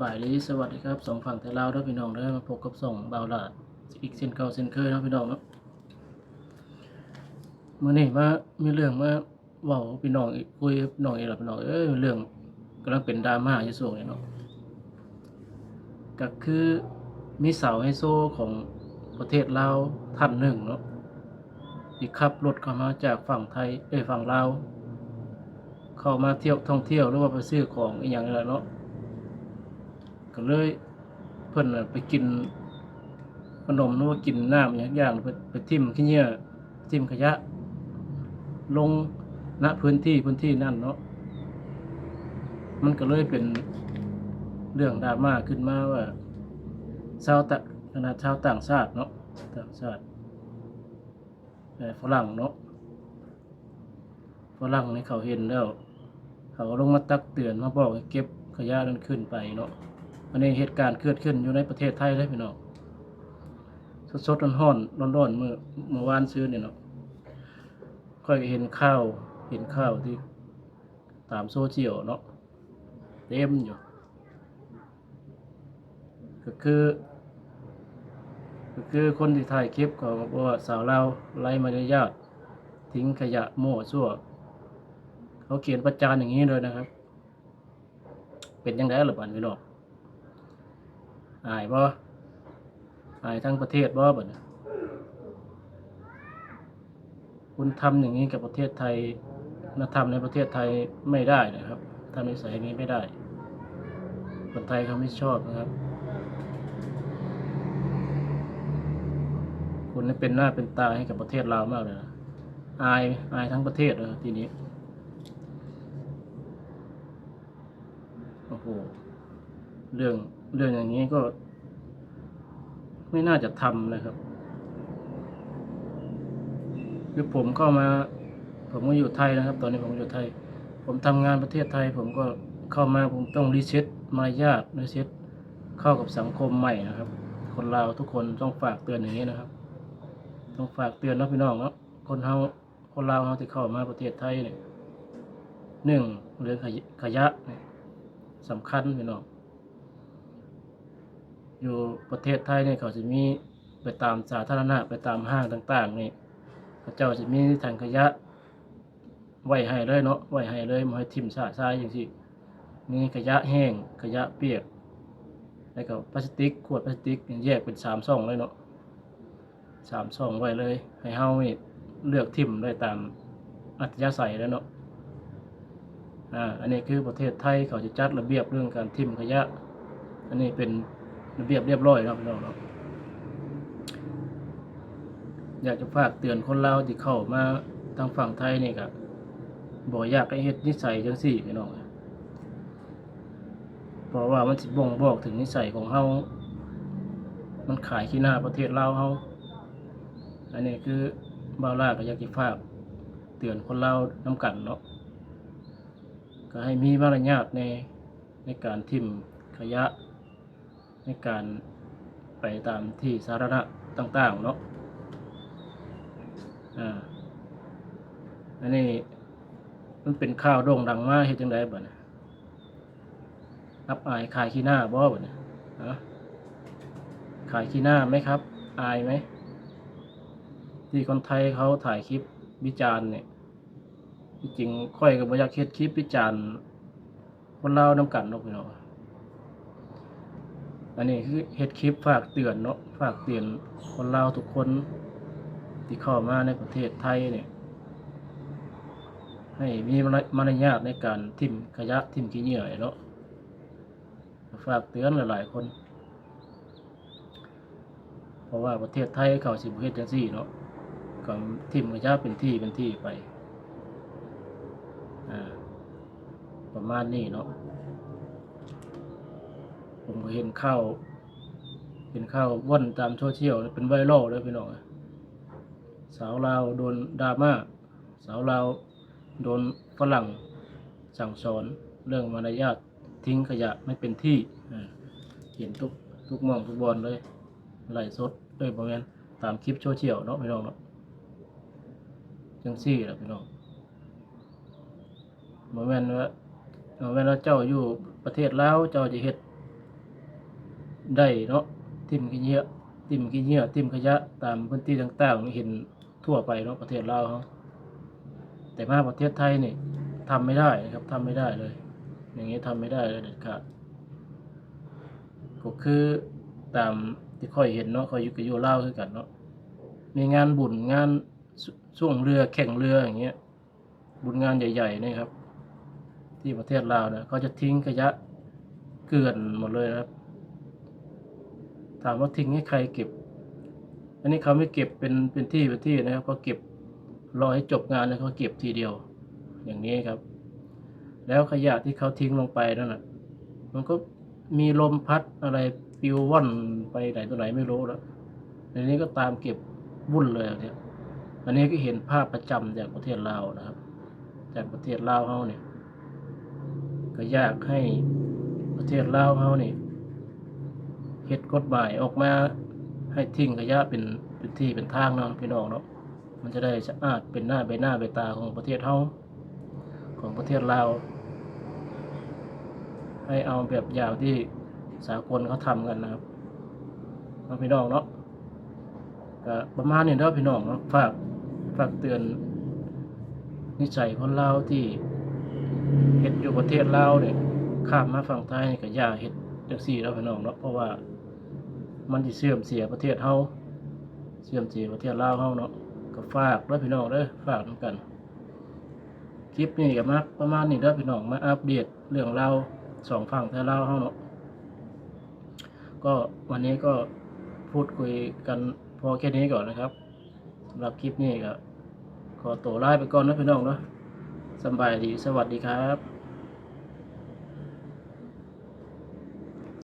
บายดีสวัสดีครับสองฝั่งไทยลาวเด้อพี่น้องเด้มาพบกับสองเบาหลาดอีกเส้นเก่าเส้นเคยเนาะพี่น้องเนาะมื้อนี้มามีเรื่องมาเว้าพี่น้องอีกคุยพี่น้องอีกแล้วพี่น้องเอ้ยเรื่องกำลังเป็นดราม่าอยู่ช่วงนี้เนาะก็คือมีสาวไฮโซของประเทศลาวท่านหนึ่งเนาะที่ขับรถเข้ามาจากฝั่งไทยเอ้ยฝั่งลาวเข้ามาเที่ยวท่องเที่ยวหรือว่าไปซื้อของอีหยังนี่แหละเนาะ ก็เลยเพิ่นน่ะไปกินขนมหรือว่ากินน้ำอย่างอย่างไปไปทิ่มขี้เหยื่อทิ่มขยะ ลงณพื้นที่พื้นที่นั่นเนาะมันก็เลยเป็นเรื่องดราม่าขึ้นมาว่าชาวตะขนาดชาวต่างชาติเนาะต่างชาติเอ่ฝรั่งเนาะฝรั่งนี่เขาเห็นแล้ว เขาลงมาตักเตือนมาบอกให้เก็บขยะนั้นขึ้นไปเนาะ อันนี้เหตุการณ์เกิดขึ้นอยู่ในประเทศไทยเลยพี่น้องสดๆร้อนๆร้อนๆเมื่อเมื่อวานซื้อเนี่ยเนาะค่อยเห็นข้าวเห็นข้าวที่ตามโซเชียลเนาะเต็มอยู่ ก็คือ ก็คือคนที่ถ่ายคลิปก็บอกว่าสาวเราไร้มารยาททิ้งขยะมั่วซั่วเขาเขียนประจานอย่างนี้เลยนะครับ เป็นยังไงหรือบันพี่น้อง อายบ่อายทั้งประเทศบ่บัดนี้คุณทำอย่างนี้กับประเทศไทยนธรรมในประเทศไทยไม่ได้นะครับทำนิสัยนี้ไม่ได้ คนไทยเขาไม่ชอบนะครับ คุณนี่เป็นหน้าเป็นตาให้กับประเทศเรามากเลยนะอายอายทั้งประเทศเลยทีนี้ โอ้โห เรื่อง เรื่องอย่างนี้ก็ ไม่น่าจะทำนะครับ คือผมเข้ามา ผมก็อยู่ไทยนะครับ ตอนนี้ผมอยู่ไทย ผมทำงานประเทศไทย ผมก็เข้ามาผมต้องรีเซ็ตมารยาทรีเซ็ตเข้ากับสังคมใหม่นะครับ คนเราวทุกคนต้องฝากเตือนอย่างนี้นะครับ ต้องฝากเตือนนะพี่น้องนาะคนเฮาคนลาวเฮาที่เข้ามาประเทศไทยเนี่ยหนึ่งเรื่องขยะขยะเนี่ยสำคัญพี่น้อง อยู่ประเทศไทยเนี่ยเขาจะมีไปตามสาธารณะไปตามห้างต่าง ๆ นี่เขาเจ้าจะมีถังขยะไว้ให้เลยเนาะไว้ให้เลยมาให้ทิ่มชาทรายอย่างที่มีขยะแห้งขยะเปียก แล้วก็พลาสติกขวดพลาสติกแยกเป็นสามช่องเลยเนาะสามช่องไว้เลย ให้เฮานี่เลือกทิ่มได้ตามอัธยาศัยแล้วเนาะอ่าอันนี้คือประเทศไทยเขาจะจัดระเบียบเรื่องการทิ่มขยะ อันนี้เป็น ระเบียบเรียบร้อยครับพี่น้องเนาะอยากจะฝากเตือนคนลาวที่เข้ามาทางฝั่งไทยนี่ครับบ่อยากให้เฮ็ดนิสัยจังซี่พี่น้องเพราะว่ามันสิบ่งบอกถึงนิสัยของเฮามันขายขี้หน้าประเทศลาวเฮาอันนี้คือบ่าวลาก็อยากจะฝากเตือนคนลาวนํกันเนาะก็ให้มีมารยาทในในการทิมขยะ ในการไปตามที่สาธารณะต่างๆเนาะอ่าอันนี้มันเป็นข้าวโด่งดังมากเฮ็ดจังไดบ่เนี่ยอับอายขายขี้หน้าบ่บ่เนี่ยฮะขายขี้หน้าไหมครับ อายไหม ที่คนไทยเขาถ่ายคลิปวิจารณ์เนี่ยที่จริงค่อยก็บ่อยากเฮ็ดคลิปวิจารณ์คนเลาวนํกันนาะพี่น้อง อันนี้คือเฮ็ดคลิปฝากเตือนเนาะฝากเตือนคนลาวทุกคนที่เข้ามาในประเทศไทยเนี่ยให้มีมารยาทในการทิมขยะทิมขี้เหงื่อเนาะฝากเตือนหลายๆคน เพราะว่าประเทศไทยเขาสิบเฮ็ดจังซี่เนาะก็ทิมขยะเป็นที่เป็นที่ไป อ่า ประมาณนี้เนาะ ผมก็เห็นข้าวเห็นข้าวว่อนตามโซเชียลเป็นไวรัลเลยพี่น้องสาวลาวโดนดราม่าสาวลาวโดนฝรั่งสั่งสอนเรื่องมารยาททิ้งขยะไม่เป็นที่เห็นทุกทุกมองทุกบอลเลยไหลสดเลยประมาณตามคลิปโซเชียลเนาะพี่น้องเนาะจังซี่แหละพี่น้องบ่แม่นว่าบ่แม่นว่าเจ้าอยู่ประเทศลาวเจ้าจะเฮ็ด ได้เนาะทิมขี้เยื่อทิมขี้เยื่อทิมขยะตามพื้นที่ต่างๆเห็นทั่วไปเนาะประเทศลาเขาแต่มาประเทศไทยนี่ทำไม่ได้นะครับทำไม่ได้เลย อย่างนี้ทำไม่ได้เลยเด็ดขาดก็คือตามที่ค่อยเห็นเนาะค่อยอยู่กับอยู่าวคือกันเนาะมีงานบุญงานสช่วงเรือแข่งเรืออย่างเงี้ยบุญงานใหญ่ๆนี่ครับ ที่ประเทศลาวนะเขาจะทิ้งขยะเกลื่อนหมดเลยนะครับ ถามว่าทิ้งให้ใครเก็บ อันนี้เขาไม่เก็บเป็นเป็นที่เป็นที่นะครับเขาเก็บรอให้จบงานแล้วเขาเก็บทีเดียว อย่างนี้ครับ แล้วขยะที่เขาทิ้งลงไปนั่นน่ะมันก็มีลมพัดอะไรปิวว่อนไปไหนตัวไหนไม่รู้แล้วในนี้ก็ตามเก็บวุ่นเลยอะเนี่ยอันนี้ก็เห็นภาพประจำจากประเทศลาวนะครับ จากประเทศลาวเขาเนี่ยก็ยากให้ประเทศลาวเขาเนี่เฮ็ดกฎหมายออกมาให้ทิ้งขยะเป็นเป็นที่เป็นทางเนาะพี่น้องเนาะมันจะได้สะอาดเป็นหน้าใบหน้าใบตาของประเทศเฮาของประเทศลาวให้เอาแบบอย่างที่สากลเขาทำกันนะครับเนาพี่น้องเนาะก็ประมาณนี้เนาะพี่น้องเนาะฝากฝากเตือนนิสัยคนลาวที่เฮ็ดอยู่ประเทศลาวเนี่ยข้ามมาฝั่งไทยก็อย่าเฮ็ดจังซี่แล้วพี่น้องเนาะเพราะว่า มันสิเสื่อมเสียประเทศเฮาเสื่อมเสียประเทศลาวเฮาเนาะก็ฝากเด้อพี่น้องเด้อฝากนำกัน คลิปนี้ก็มาประมาณนี้เด้อพี่น้องมาอัปเดตเรื่องเราสองฝั่งไทยลาวเฮาเนาะก็วันนี้ก็พูดคุยกันพอแค่นี้ก่อนนะครับสำหรับคลิปนี้ก็ขอตัวลาไปก่อนนะพี่น้องเนาะสบายดีสวัสดีครับ